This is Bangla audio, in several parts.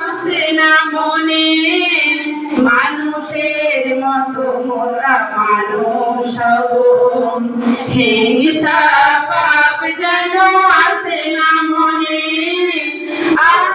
আছে না মনে মানুষের মতো মোরা মানুষ হিংসা পাপ যেন আসে না মনে আর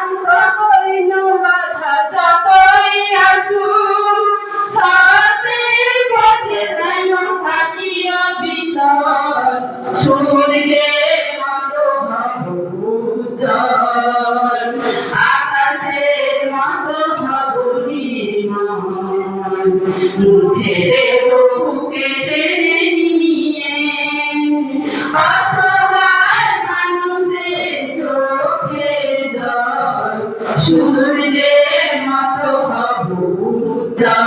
মুছে দেব বুকে টেনে নিয়ে। অসহায় মানুষের চোখে জল। সূর্যের মতো হব উজ্জ্বল।